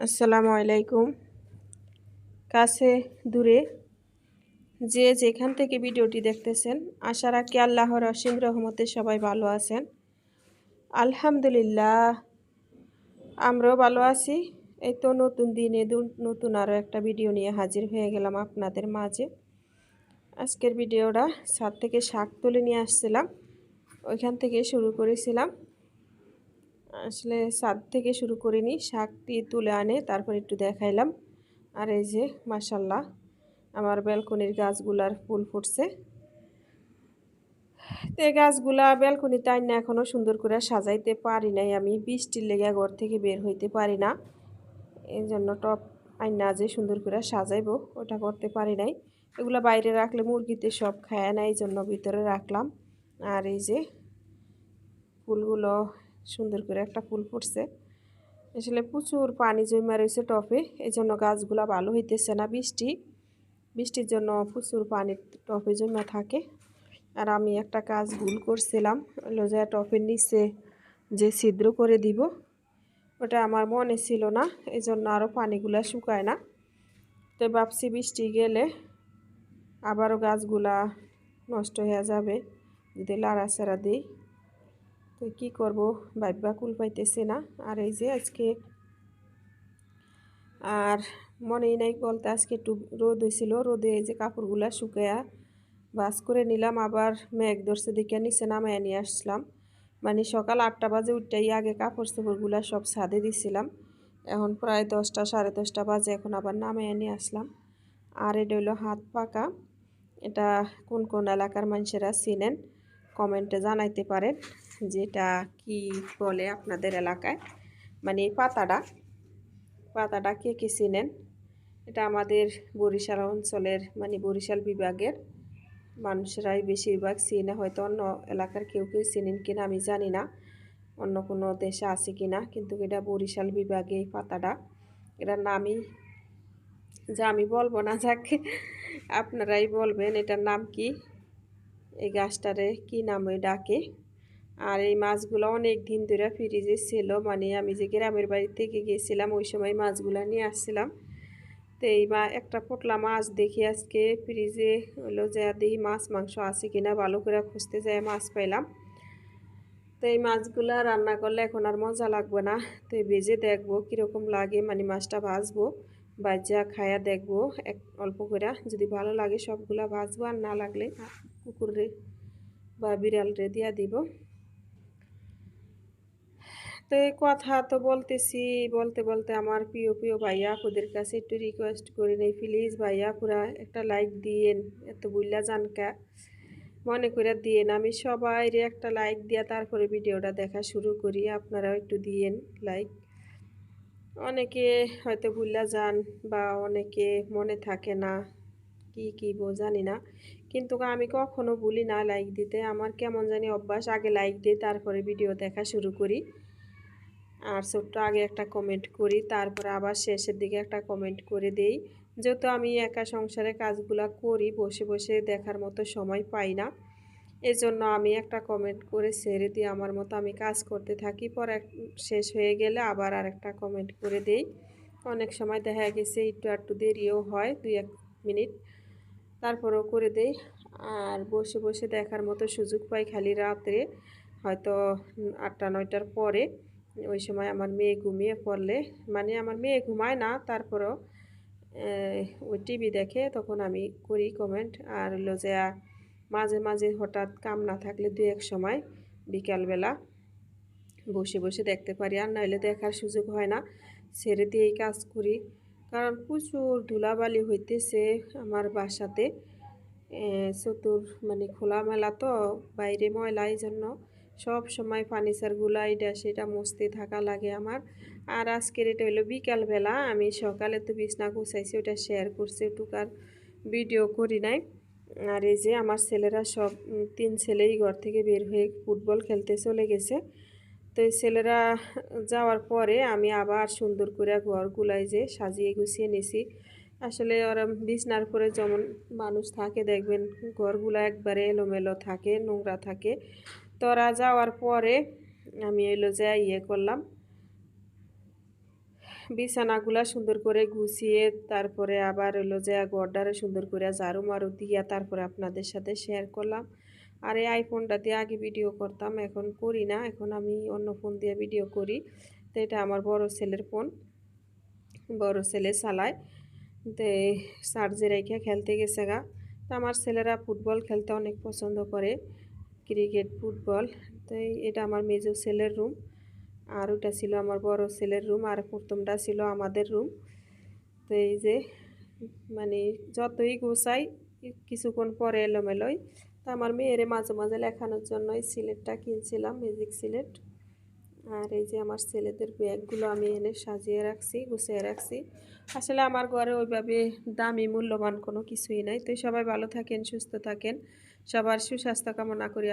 আসসালামু আলাইকুম। কাছে দূরে যে যেখান থেকে ভিডিওটি দেখতেছেন, আশা রাখি আল্লাহর অসীম রহমতে সবাই ভালো আছেন। আলহামদুলিল্লাহ, আমরাও ভালো আছি। এই তো নতুন দিনে নতুন আরও একটা ভিডিও নিয়ে হাজির হয়ে গেলাম আপনাদের মাঝে। আজকের ভিডিওটা ছাদ থেকে শাক তুলে নিয়ে আসছিলাম। ওইখান থেকে শুরু করেছিলাম। আসলে সাদ থেকে শুরু করিনি শাকটি তুলে আনে, তারপর একটু দেখাইলাম। আর এই যে মাসাল্লাহ আমার ব্যালকনির গাছগুলার ফুল ফুটছে। তো এই গাছগুলা ব্যালকনিতে আইনা এখনও সুন্দর করে সাজাইতে পারি নাই আমি, বৃষ্টির লেগে ঘর থেকে বের হইতে পারি না। এই জন্য টপ আইনা যে সুন্দর করে সাজাইব, ওটা করতে পারি নাই। এগুলো বাইরে রাখলে মুরগিতে সব খায় না এই জন্য ভিতরে রাখলাম। আর এই যে, ফুলগুলো সুন্দর করে একটা ফুল ফুটছে। আসলে প্রচুর পানি জমা রয়েছে টপে এই জন্য গাছগুলা ভালো হইতেছে না বৃষ্টি। বৃষ্টির জন্য প্রচুর পানি টপে জমা থাকে। আর আমি একটা কাজ ভুল করছিলাম লোজা টপের নিচে যে ছিদ্র করে দিব, ওটা আমার মনে ছিল না এই জন্য আরও পানিগুলা শুকায় না। তো ভাবছি বৃষ্টি গেলে আবারও গাছগুলা নষ্ট হয়ে যাবে, যদি লাড়াচাড়া দিই। তো কী করব? ভাববা কুল পাইতেছে না। আর এই যে আজকে আর মনেই নাই বলতে আজকে একটু রোদ হয়েছিল রোদে এই যে কাপড়গুলা শুকায়া বাস করে নিলাম। আবার মেঘ ধরছে দেখে নিচে নামায় নিয়ে আসলাম। মানে সকাল আটটা বাজে উঠটাই আগে কাপড় চোপড়গুলা সব ছাদে দিছিলাম। এখন প্রায় দশটা, সাড়ে দশটা বাজে। এখন আবার নামায় নিয়ে আসলাম। আর এটা হলো হাত পাকা। এটা কোন কোন এলাকার মানুষেরা চিনেন? কমেন্টে জানাইতে পারেন। যেটা কি বলে আপনাদের এলাকায়? মানে পাতাটা। পাতাটা কে কে চিনেন? এটা আমাদের বরিশাল অঞ্চলের মানে বরিশাল বিভাগের মানুষেরাই বেশিরভাগ চিনে। হয়তো অন্য এলাকার কেউ কেউ চিনেন কিনা আমি জানি না। অন্য কোনো দেশে আছে কিনা, কিন্তু এটা বরিশাল বিভাগে এই পাতাটা। এটার নামই যা আমি বলব না, যাকে আপনারাই বলবেন এটার নাম কি? এই গাছটারে কি নামে ডাকে? আর এই মাছগুলো অনেক দিন ধরে ফ্রিজে ছিল। মানে আমি যে গ্রামের বাড়ি থেকে গিয়েছিলাম, ওই সময় মাছগুলো নিয়ে আসছিলাম। তো এই মা, একটা পোটলা মাছ দেখি আজকে ফ্রিজে হলো যে দেখি মাছ, মাংস আছে কিনা, ভালো করে খুঁজতে যায় মাছ পাইলাম। তো এই মাছগুলো রান্না করলে এখন আর মজা লাগবে না। তো ভেজে দেখব কীরকম লাগে মানে মাছটা ভাজবো বাজা খায়া দেখব, এক অল্প করে। যদি ভালো লাগে সবগুলা ভাজবো, আর না লাগলে কুকুরে বা বিড়ালরে দিয়া দিব। তো এই কথা তো বলতেছি, বলতে বলতে আমার প্রিয় প্রিয় ভাইয়া আপুদের কাছে একটু রিকোয়েস্ট করে নেই। প্লিজ ভাইয়া পুরা একটা লাইক দিয়েন, এত বুল্লা জানকা। মনে করে দিয়েন, আমি সবাই একটা লাইক দিয়া তারপরে ভিডিওটা দেখা শুরু করি, আপনারাও একটু দিয়েন লাইক অনেকে হয়তো ভুল্লা যান বা অনেকে মনে থাকে না, কি কি বো, জানি না। কিন্তু আমি কখনো ভুলি না লাইক দিতে, আমার কেমন জানি অভ্যাস, আগে লাইক দিই তারপরে ভিডিও দেখা শুরু করি। আর ছোট্ট আগে একটা কমেন্ট করি, তারপর আবার শেষের দিকে একটা কমেন্ট করে দেই। যেহেতু আমি একা সংসারে কাজগুলা করি, বসে বসে দেখার মতো সময় পাই না। এজন্য আমি একটা কমেন্ট করে ছেড়ে দিয়ে আমার মতো আমি কাজ করতে থাকি। পরে শেষ হয়ে গেলে আবার আর একটা কমেন্ট করে দেই। অনেক সময় দেখা গেছে একটু একটু দেরিও হয়, দুই এক মিনিট তারপরেও করে দেই। আর বসে বসে দেখার মতো সুযোগ পাই খালি রাত্রে, হয়তো আটটা, নয়টার পরে। ওই সময় আমার মেয়ে ঘুমিয়ে পড়লে মানে আমার মেয়ে ঘুমায় না, তারপরও ওই টিভি দেখে তখন আমি করি কমেন্ট আর হলো যে, মাঝে মাঝে হঠাৎ কাম না থাকলে দু এক সময় বিকালবেলা বসে বসে দেখতে পারি। আর নাহলে দেখার সুযোগ হয় না, ছেড়ে দিয়েই কাজ করি। কারণ প্রচুর ধুলাবালি হইতেছে আমার বাসাতে। চতুর মানে খোলামেলা তো, বাইরে ময়লা এই জন্য সব সময় ফার্নিচারগুলো এটা সেটা মস্তে থাকা লাগে আমার। আর আজকের এটা হলো বিকালবেলা, আমি সকালে তো বিছনা গুছাইছি, ওটা শেয়ার করছি টুকার ভিডিও করি নাই। আর এই যে আমার ছেলেরা সব তিন ছেলেই ঘর থেকে বের হয়ে ফুটবল খেলতে চলে গেছে। তো এই ছেলেরা যাওয়ার পরে আমি আবার সুন্দর করে ঘরগুলাই যে সাজিয়ে গুছিয়ে নিছি। আসলে ওরা বিছনার পরে যেমন মানুষ থাকে, দেখবেন ঘরগুলো একবারে এলোমেলো থাকে, নোংরা থাকে। তোরা যাওয়ার পরে আমি এলো যে ইয়ে করলাম। বিছানাগুলা সুন্দর করে গুছিয়ে তারপরে আবার হলো যে গড্ডারে সুন্দর করে ঝাড়ু মারু দিয়া তারপরে আপনাদের সাথে শেয়ার করলাম। আর এই আইফোনটা দিয়ে আগে ভিডিও করতাম, এখন করি না। এখন আমি অন্য ফোন দিয়ে ভিডিও করি। তো এটা আমার বড় ছেলের ফোন বড় ছেলে চালায়। তো চার্জে রেখে খেলতে গেছে গা। তো আমার ছেলেরা ফুটবল খেলতে অনেক পছন্দ করে। ক্রিকেট, ফুটবল তো এটা আমার মেজো ছেলের রুম। আর ওটা ছিল আমার বড় ছেলের রুম, আর প্রথমটা ছিল আমাদের রুম। তো এই যে মানে যতই গোছাই, কিছুক্ষণ পরে এলোমেলোই। তো আমার মেয়েরে মাঝে মাঝে লেখানোর জন্য এই সিলেটটা কিনছিলাম, ম্যাজিক সিলেট। আর এই যে আমার ছেলেদের ব্যাগগুলো আমি এনে সাজিয়ে রাখছি, গুছিয়ে রাখছি। আসলে আমার ঘরে ওইভাবে দামি, মূল্যবান কোনো কিছুই নাই। তো সবাই ভালো থাকেন, সুস্থ থাকেন। সবার সুস্বাস্থ্য কামনা করি।